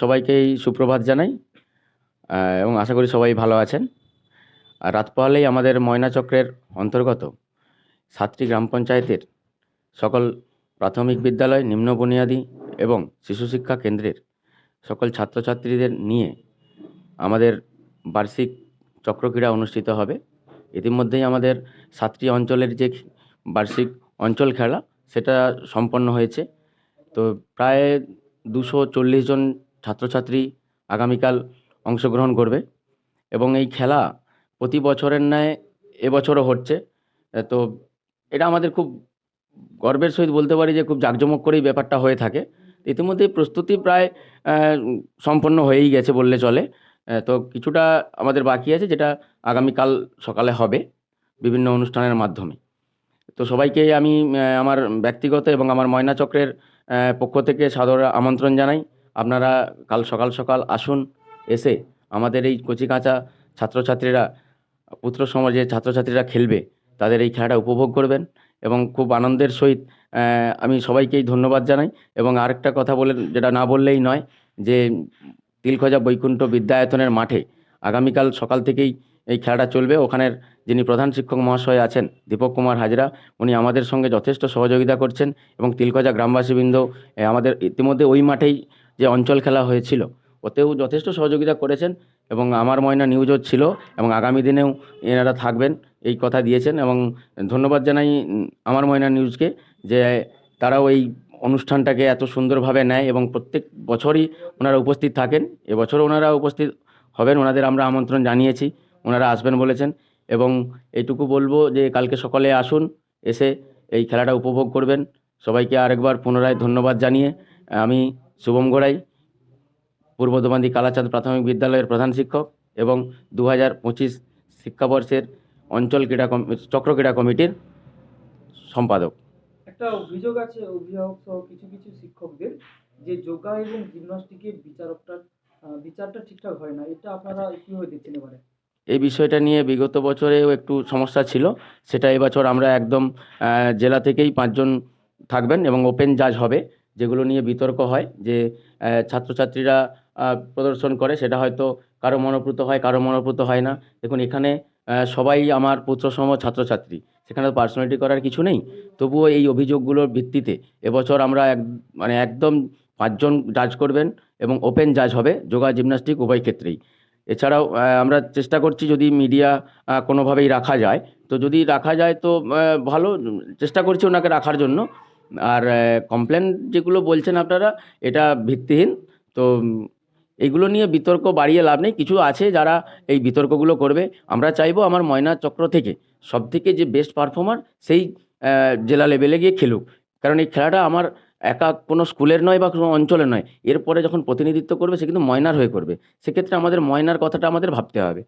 সবাইকেই সুপ্রভাত জানাই এবং আশা করি সবাই ভালো আছেন। আর রাত পোহালেই আমাদের ময়না চক্রের অন্তর্গত সাতটি গ্রাম পঞ্চায়েতের সকল প্রাথমিক বিদ্যালয়, নিম্ন বুনিয়াদি এবং শিশু শিক্ষা কেন্দ্রের সকল ছাত্রছাত্রীদের নিয়ে আমাদের বার্ষিক চক্রক্রীড়া অনুষ্ঠিত হবে। ইতিমধ্যেই আমাদের সাতটি অঞ্চলের যে বার্ষিক অঞ্চল খেলা, সেটা সম্পন্ন হয়েছে। তো প্রায় দুশো চল্লিশ জন ছাত্রছাত্রী আগামীকাল অংশগ্রহণ করবে এবং এই খেলা প্রতি বছরের ন্যায় এবছরও হচ্ছে। তো এটা আমাদের খুব গর্বের সহিত বলতে পারি যে খুব জাঁকজমক করেই ব্যাপারটা হয়ে থাকে। ইতিমধ্যেই প্রস্তুতি প্রায় সম্পন্ন হয়েই গেছে বললে চলে। তো কিছুটা আমাদের বাকি আছে যেটা আগামীকাল সকালে হবে বিভিন্ন অনুষ্ঠানের মাধ্যমে। তো সবাইকে আমি আমার ব্যক্তিগত এবং আমার ময়না চক্রের পক্ষ থেকে সাদর আমন্ত্রণ জানাই। আপনারা কাল সকাল সকাল আসুন, এসে আমাদের এই কচিকাঁচা ছাত্রছাত্রীরা, পুত্র সমাজে ছাত্রছাত্রীরা খেলবে, তাদের এই খেলাটা উপভোগ করবেন এবং খুব আনন্দের সহিত আমি সবাইকেই ধন্যবাদ জানাই এবং আরেকটা কথা বলে, যেটা না বললেই নয়, যে তিলখজা বৈকুণ্ঠ বিদ্যায়তনের মাঠে আগামীকাল সকাল থেকেই এই খেলাটা চলবে। ওখানের যিনি প্রধান শিক্ষক মহাশয় আছেন দীপক কুমার হাজরা, উনি আমাদের সঙ্গে যথেষ্ট সহযোগিতা করছেন এবং তিলকজা গ্রামবাসীবৃন্দ আমাদের ইতিমধ্যে ওই মাঠেই যে অঞ্চল খেলা হয়েছিল, ওতেও যথেষ্ট সহযোগিতা করেছেন এবং আমার ময়না নিউজও ছিল এবং আগামী দিনেও এনারা থাকবেন, এই কথা দিয়েছেন এবং ধন্যবাদ জানাই আমার ময়না নিউজকে যে তারাও এই অনুষ্ঠানটাকে এত সুন্দরভাবে নেয় এবং প্রত্যেক বছরই ওনারা উপস্থিত থাকেন, এবছরও ওনারা উপস্থিত হবেন, ওনাদের আমরা আমন্ত্রণ জানিয়েছি, ওনারা আসবেন বলেছেন এবং এইটুকু বলব যে কালকে সকালে আসুন, এসে এই খেলাটা উপভোগ করবেন, সবাইকে আরেকবার পুনরায় ধন্যবাদ জানিয়ে আমি শুভম গোড়াই পূর্ব দোমান্দি কালাচাঁদ প্রাথমিক বিদ্যালয়ের প্রধান শিক্ষক এবং দু হাজার পঁচিশ শিক্ষাবর্ষের অঞ্চল ক্রীড়া কমি চক্র ক্রীড়া কমিটির সম্পাদক। একটা অভিযোগ আছে অভিভাবক সহ কিছু কিছু শিক্ষকদের যে যোগা এবং জিমনাস্টিকের বিচারকটা বিচারটা ঠিকঠাক হয় না। এটা আপনারা কীভাবে দেখছেন এবারে? এই বিষয়টা নিয়ে বিগত বছরেও একটু সমস্যা ছিল। সেটা এবছর আমরা একদম জেলা থেকেই পাঁচজন থাকবেন এবং ওপেন জাজ হবে। যেগুলো নিয়ে বিতর্ক হয় যে ছাত্রছাত্রীরা প্রদর্শন করে সেটা হয়তো কারও মনোপ্রুত হয়, কারও মনোপ্রুত হয় না। দেখুন, এখানে সবাই আমার পুত্রসম ছাত্রছাত্রী, সেখানে পার্সোনালিটি করার কিছু নেই। তবুও এই অভিযোগগুলোর ভিত্তিতে এবছর আমরা এক মানে একদম পাঁচজন জাজ করবেন এবং ওপেন জাজ হবে যোগা জিমনাস্টিক উভয় ক্ষেত্রেই। এছাড়াও আমরা চেষ্টা করছি যদি মিডিয়া কোনোভাবেই রাখা যায়। তো যদি রাখা যায় তো ভালো। চেষ্টা করছি ওনাকে রাখার জন্য। আর কমপ্লেন যেগুলো বলছেন আপনারা, এটা ভিত্তিহীন। তো এইগুলো নিয়ে বিতর্ক বাড়িয়ে লাভ নেই। কিছু আছে যারা এই বিতর্কগুলো করবে। আমরা চাইব আমার ময়না চক্র থেকে সব থেকে যে বেস্ট পারফর্মার সেই জেলা লেভেলে গিয়ে খেলুক। কারণ এই খেলাটা আমার একা কোনো স্কুলের নয় বা কোনো অঞ্চলের নয়। এরপরে যখন প্রতিনিধিত্ব করবে সে কিন্তু ময়নার হয়ে করবে। সেক্ষেত্রে আমাদের ময়নার কথাটা আমাদের ভাবতে হবে।